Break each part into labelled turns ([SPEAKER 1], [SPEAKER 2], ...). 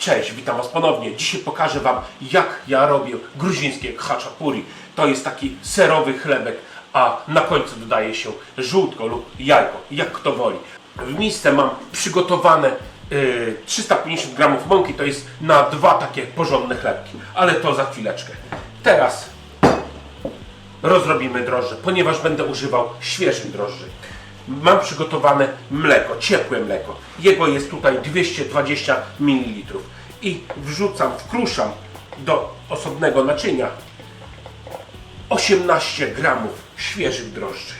[SPEAKER 1] Cześć, witam Was ponownie. Dzisiaj pokażę Wam, jak ja robię gruzińskie haczapuri. To jest taki serowy chlebek, a na końcu dodaje się żółtko lub jajko, jak kto woli. W misce mam przygotowane y, 350 gramów mąki, to jest na dwa takie porządne chlebki, ale to za chwileczkę. Teraz rozrobimy drożdże, ponieważ będę używał świeżych drożdży. Mam przygotowane mleko, ciepłe mleko. Jego jest tutaj 220 ml. I wrzucam, wkruszam do osobnego naczynia 18 gramów świeżych drożdży.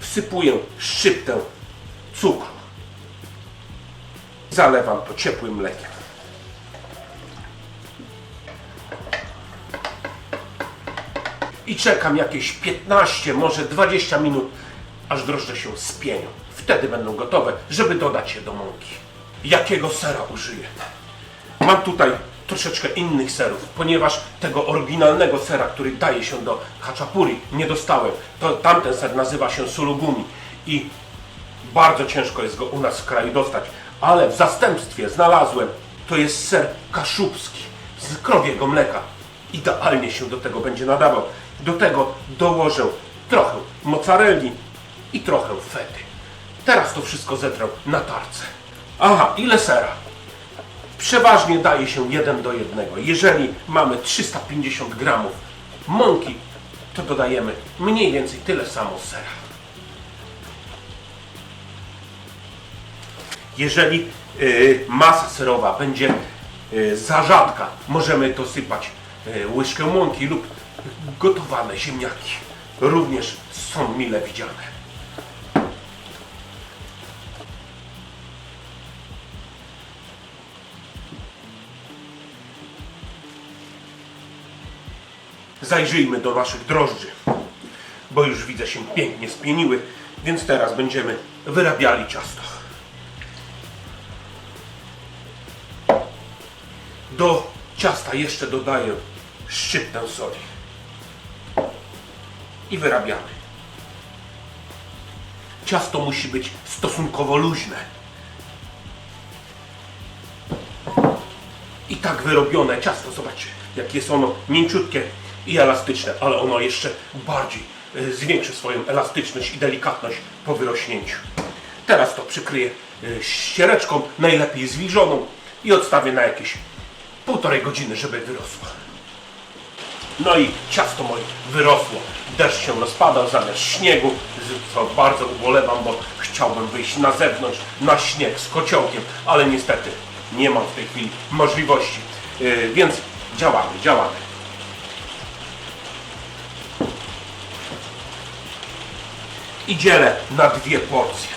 [SPEAKER 1] Wsypuję szczyptę cukru. Zalewam to ciepłym mlekiem. I czekam jakieś 15, może 20 minut, aż drożdże się spienią. Wtedy będą gotowe, żeby dodać je do mąki. Jakiego sera użyję? Mam tutaj troszeczkę innych serów, ponieważ tego oryginalnego sera, który daje się do haczapuri, nie dostałem. To tamten ser nazywa się sulugumi i bardzo ciężko jest go u nas w kraju dostać, ale w zastępstwie znalazłem, to jest ser kaszubski z krowiego mleka. Idealnie się do tego będzie nadawał. Do tego dołożę trochę mozzarelli i trochę fety. Teraz to wszystko zetrę na tarce. Aha, ile sera? Przeważnie daje się 1 do 1. Jeżeli mamy 350 gramów mąki, to dodajemy mniej więcej tyle samo sera. Jeżeli y, masa serowa będzie y, za rzadka, możemy dosypać y, łyżkę mąki lub gotowane ziemniaki. Również są mile widziane. Zajrzyjmy do naszych drożdży, bo już widzę się pięknie spieniły, więc teraz będziemy wyrabiali ciasto. Do ciasta jeszcze dodaję szczyptę soli. I wyrabiamy. Ciasto musi być stosunkowo luźne. I tak wyrobione ciasto, zobaczcie, jak jest ono mięciutkie i elastyczne, ale ono jeszcze bardziej y, zwiększy swoją elastyczność i delikatność po wyrośnięciu. Teraz to przykryję y, ściereczką, najlepiej zwilżoną i odstawię na jakieś półtorej godziny, żeby wyrosło. No i ciasto moje wyrosło. Deszcz się rozpadał zamiast śniegu, co bardzo ubolewam, bo chciałbym wyjść na zewnątrz, na śnieg z kociołkiem, ale niestety nie mam w tej chwili możliwości. Yy, więc działamy, działamy. I dzielę na dwie porcje.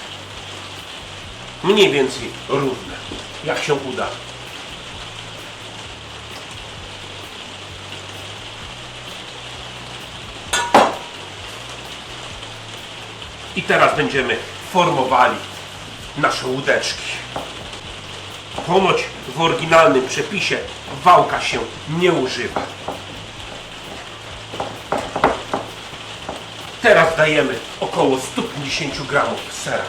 [SPEAKER 1] Mniej więcej równe, jak się uda. I teraz będziemy formowali nasze łódeczki. Ponoć w oryginalnym przepisie wałka się nie używa. Teraz dajemy około 150 gramów sera.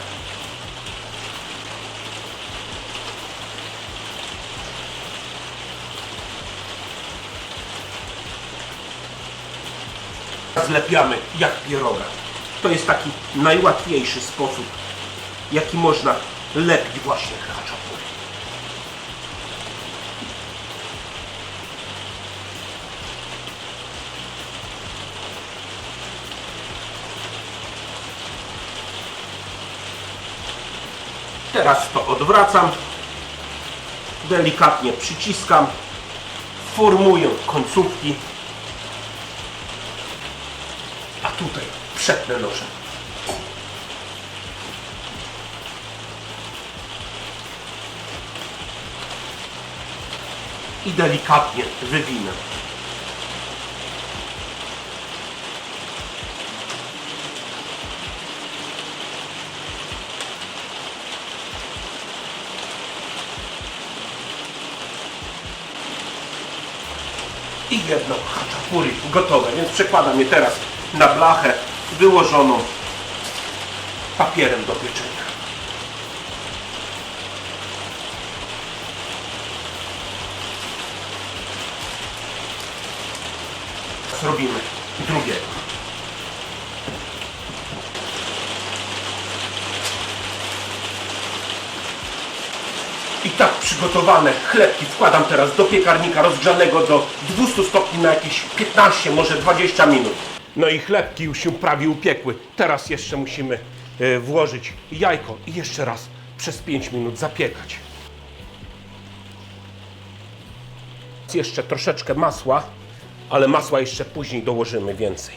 [SPEAKER 1] Zlepiamy jak pieroga. To jest taki najłatwiejszy sposób, jaki można lepić właśnie haczapury. Teraz to odwracam, delikatnie przyciskam, formuję końcówki, a przetnę nożem. I delikatnie wywinę. I jedno haczapuri gotowe, więc przekładam je teraz na blachę wyłożono papierem do pieczenia. Zrobimy drugie. I tak przygotowane chlebki wkładam teraz do piekarnika rozgrzanego do 200 stopni na jakieś 15, może 20 minut. No i chlebki już się prawie upiekły. Teraz jeszcze musimy e, włożyć jajko i jeszcze raz przez 5 minut zapiekać. Jeszcze troszeczkę masła, ale masła jeszcze później dołożymy więcej.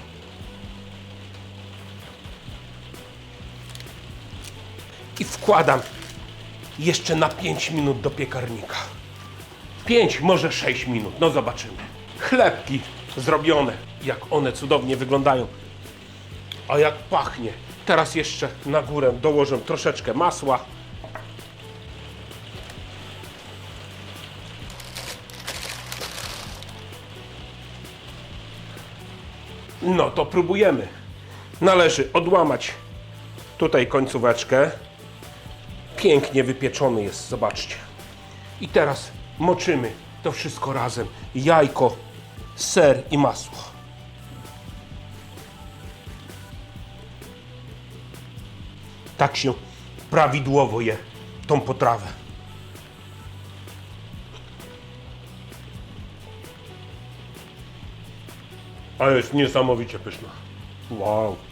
[SPEAKER 1] I wkładam jeszcze na 5 minut do piekarnika. 5, może 6 minut, no zobaczymy. Chlebki zrobione, jak one cudownie wyglądają. A jak pachnie. Teraz jeszcze na górę dołożę troszeczkę masła. No to próbujemy. Należy odłamać tutaj końcóweczkę. Pięknie wypieczony jest, zobaczcie. I teraz moczymy to wszystko razem. Jajko, ser i masło. Tak się prawidłowo je tą potrawę. Ale jest niesamowicie pyszna. Wow.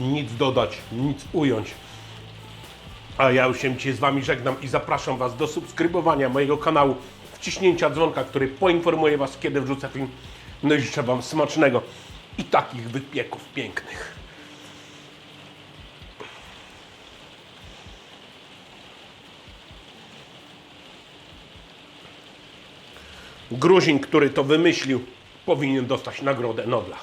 [SPEAKER 1] Nic dodać, nic ująć. A ja już się dzisiaj z Wami żegnam i zapraszam Was do subskrybowania mojego kanału, wciśnięcia dzwonka, który poinformuje Was, kiedy wrzucę film. No i życzę Wam smacznego i takich wypieków pięknych. Gruzin, który to wymyślił, powinien dostać nagrodę Nobla.